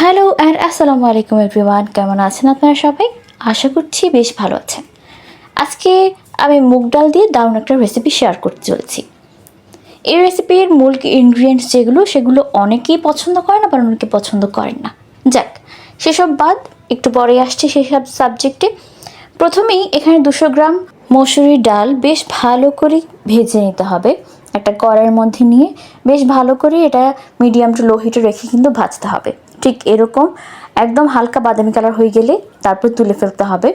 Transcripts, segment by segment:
Hello and আসসালামু আলাইকুম everyone কেমন আছেন আপনারা সবাই? আশা করছি বেশ ভালো আছেন। আজকে আমি মুগ ডাল দিয়ে দারুণ একটা রেসিপি শেয়ার করতে চলেছি। এই রেসিপির মূল ইনগ্রিডিয়েন্টস যেগুলো, সেগুলো অনেকেই পছন্দ করে না বা অনেকে পছন্দ করেন না। যাক, সেসব বাদ, একটু পরে আসছে সেসব সাবজেক্টে প্রথমেই এখানে দুশো গ্রাম মসুরি ডাল বেশ ভালো করে ভেজে নিতে হবে। একটা কড়াইয়ের মধ্যে নিয়ে বেশ ভালো করে এটা মিডিয়াম টু লো হিটে রেখে কিন্তু ভাজতে হবে। ঠিক এরকম একদম হালকা বাদামি কালার হয়ে গেলে তারপর তুলে ফেলতে হবে।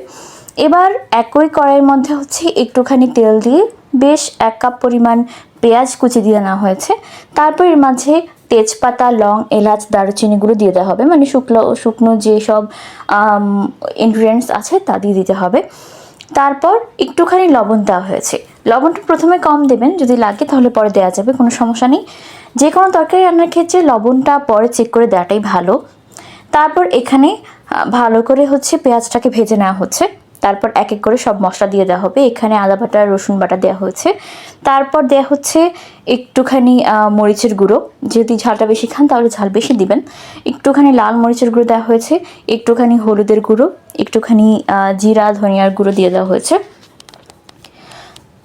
এবার একই কড়াইয়ের মধ্যে হচ্ছে একটুখানি তেল দিয়ে বেশ এক কাপ পরিমাণ পেঁয়াজ কুচি দিয়ে নেওয়া হয়েছে। তারপর এর মাঝে তেজপাতা, লং, এলাচ দারুচিনিগুলো দিয়ে দেওয়া হবে। মানে শুকনো শুকনো যেসব ইনগ্রিডিয়েন্টস আছে তা দিয়ে দিতে হবে। তারপর একটুখানি লবণ দেওয়া হয়েছে। লবণটা প্রথমে কম দেবেন, যদি লাগে তাহলে পরে দেওয়া যাবে, কোনো সমস্যা নেই। যে কোনো তরকারি রান্নার ক্ষেত্রে লবণটা পরে চেক করে দেওয়াটাই ভালো। তারপর এখানে ভালো করে হচ্ছে পেঁয়াজটাকে ভেজে নেওয়া হচ্ছে। তারপর এক এক করে সব মশলা দিয়ে দেওয়া হবে। এখানে আদা বাটা, রসুন বাটা দেওয়া হয়েছে। তারপর দেওয়া হচ্ছে একটুখানি মরিচের গুঁড়ো। যদি ঝালটা বেশি খান তাহলে ঝাল বেশি দিবেন। একটুখানি লাল মরিচের গুঁড়ো দেওয়া হয়েছে, একটুখানি হলুদের গুঁড়ো, একটুখানি জিরা, ধনিয়ার গুঁড়ো দিয়ে দেওয়া হয়েছে।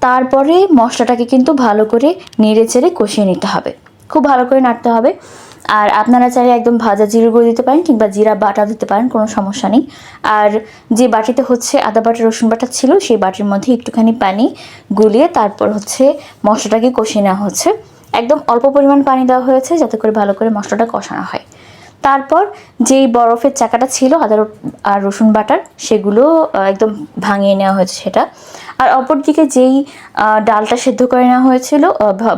তারপরে মশলাটাকে কিন্তু ভালো করে নেড়ে চেড়ে কষিয়ে নিতে হবে। খুব ভালো করে নাড়তে হবে। আর আপনারা চাইলে একদম ভাজা জিরে গুঁড়ো দিতে পারেন কিংবা জিরা বাটা দিতে পারেন, কোনো সমস্যা নেই। আর যে বাটিতে হচ্ছে আদা বাটা, রসুন বাটা ছিল, সেই বাটির মধ্যে একটুখানি পানি গুলিয়ে তারপর হচ্ছে মশলাটাকে কষিয়ে নেওয়া হচ্ছে। একদম অল্প পরিমাণ পানি দেওয়া হয়েছে যাতে করে ভালো করে মশলাটা কষানো হয়। তারপর যেই বরফের চাকাটা ছিল, আদা আর রসুন বাটার, সেগুলো একদম ভাঙিয়ে নেওয়া হয়েছে সেটা। আর অপরদিকে যেই ডালটা সেদ্ধ করে নেওয়া হয়েছিল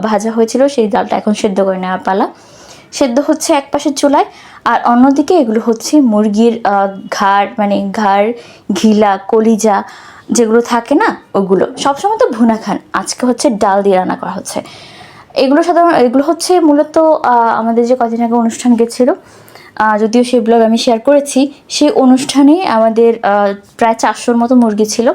ভাজা হয়েছিল, সেই ডালটা এখন সেদ্ধ করে নেওয়ার পালা। সেদ্ধ হচ্ছে এক পাশের চুলায়, আর অন্যদিকে এগুলো হচ্ছে মুরগির ঘাড় মানে ঘাড়, ঘিলা, কলিজা যেগুলো থাকে না, ওগুলো। সবসময় তো ভুনা খান, আজকে হচ্ছে ডাল দিয়ে রান্না করা হচ্ছে। এগুলো সাধারণ, এগুলো হচ্ছে মূলত আমাদের যে কদিন আগে অনুষ্ঠান গেছিল যদিও সেই ব্লগ আমি শেয়ার করেছি সেই অনুষ্ঠানে আমাদের প্রায় চারশোর মতো মুরগি ছিল।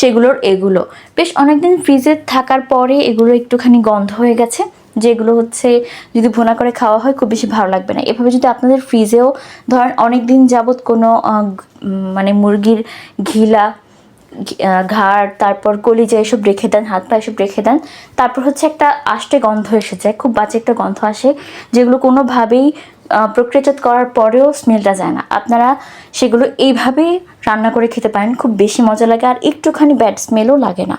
সেগুলোর এগুলো। বেশ অনেকদিন ফ্রিজে থাকার পরে এগুলো একটুখানি গন্ধ হয়ে গেছে, যেগুলো হচ্ছে যদি ভুনা করে খাওয়া হয় খুব বেশি ভালো লাগবে না। এভাবে যদি আপনাদের ফ্রিজেও ধরেন অনেক দিন যাবৎ কোনো মানে মুরগির ঘিলা ঘাড়, তারপর কলিজা এসব রেখে দেন, হাত পা এসব রেখে দেন, তারপর হচ্ছে একটা আষ্টে গন্ধ এসে যায়, খুব বাজে একটা গন্ধ আসে, যেগুলো কোনোভাবেই প্রক্রিয়াজাত করার পরেও স্মেলটা যায় না। আপনারা সেগুলো এইভাবে রান্না করে খেতে পারেন, খুব বেশি মজা লাগে আর একটুখানি ব্যাড স্মেলও লাগে না।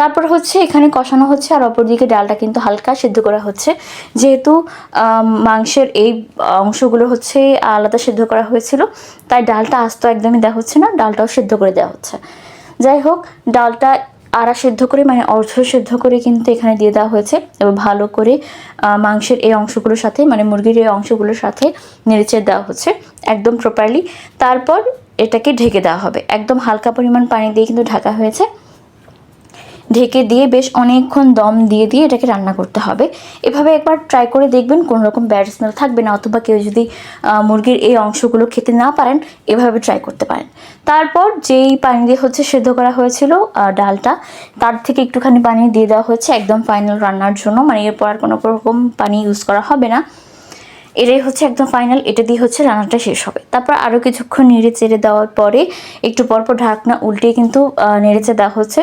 তারপর হচ্ছে এখানে কষানো হচ্ছে আর অপরদিকে ডালটা কিন্তু হালকা সেদ্ধ করা হচ্ছে। যেহেতু মাংসের এই অংশগুলো হচ্ছে আলাদা সেদ্ধ করা হয়েছিল, তাই ডালটা আস্ত একদমই দেওয়া হচ্ছে না, ডালটাও সেদ্ধ করে দেওয়া হচ্ছে। যাই হোক, ডালটা আড়া সেদ্ধ করে মানে অর্ধ সেদ্ধ করে কিন্তু এখানে দিয়ে দেওয়া হয়েছে এবং ভালো করে মাংসের এই অংশগুলোর সাথে মানে মুরগির এই অংশগুলোর সাথে নেড়েচেড়ে দেওয়া হচ্ছে একদম প্রপারলি তারপর এটাকে ঢেকে দেওয়া হবে। একদম হালকা পরিমাণ পানি দিয়ে কিন্তু ঢাকা হয়েছে। ঢেকে দিয়ে বেশ অনেকক্ষণ দম দিয়ে দিয়ে এটাকে রান্না করতে হবে। এভাবে একবার ট্রাই করে দেখবেন, কোনো রকম ব্যাড স্মেল থাকবে না, অথবা কেউ যদি মুরগির এই অংশগুলো খেতে না পারেন, এভাবে ট্রাই করতে পারেন। তারপর যেই পানি দিয়ে হচ্ছে সেদ্ধ করা হয়েছিল ডালটা, তার থেকে একটুখানি পানি দিয়ে দেওয়া হয়েছে। একদম ফাইনাল রান্নার জন্য মানে এরপর আর কোনো রকম পানি ইউজ করা হবে না। এটাই হচ্ছে একদম ফাইনাল এটা দিয়ে হচ্ছে রান্নাটা শেষ হবে। তারপর আরও কিছুক্ষণ নেড়ে চেড়ে দেওয়ার পরে, একটু পরপর ঢাকনা উল্টে কিন্তু নেড়ে চেড়ে দেওয়া হচ্ছে।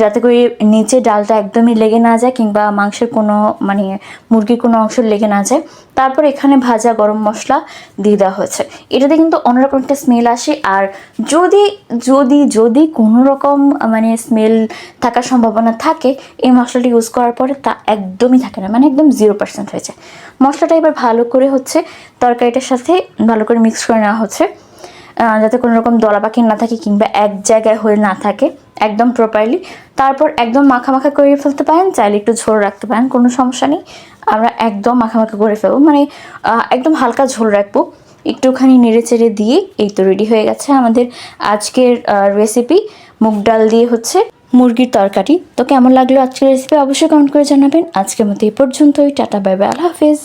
যাতে করে নিচে ডালটা একদমই লেগে না যায় কিংবা মাংসের কোনো মানে মুরগির কোনো অংশ লেগে না যায়। তারপর এখানে ভাজা গরম মশলা দিয়ে দেওয়া হয়েছে। এটাতে কিন্তু অন্যরকম একটা স্মেল আসে। আর যদি যদি যদি কোনো রকম মানে স্মেল থাকার সম্ভাবনা থাকে, এই মশলাটি ইউজ করার পরে তা একদমই থাকে না। মানে একদম জিরো পার্সেন্ট হয়ে যায়। মশলাটা এবার ভালো করে হচ্ছে তরকারিটার সাথে ভালো করে মিক্স করে নেওয়া হচ্ছে। যাতে কোনো রকম দলা পাখি না থাকে কিংবা এক জায়গায় হয়ে না থাকে একদম প্রপারলি তারপর একদম মাখা মাখা করে ফেলতে পারেন, চাইলে একটু ঝোল রাখতে পারেন, কোনো সমস্যা নেই। আমরা একদম মাখা মাখা করে ফেলব মানে একদম হালকা ঝোল রাখব। একটুখানি নেড়ে চেড়ে দিয়ে এই তো রেডি হয়ে গেছে আমাদের আজকের রেসিপি মুগ ডাল দিয়ে হচ্ছে মুরগির তরকারি। তো কেমন লাগল আজকের রেসিপি অবশ্যই কমেন্ট করে জানাবেন। আজকের মতো এই পর্যন্তই, টাটা বাই বাই আল্লাহ হাফেজ।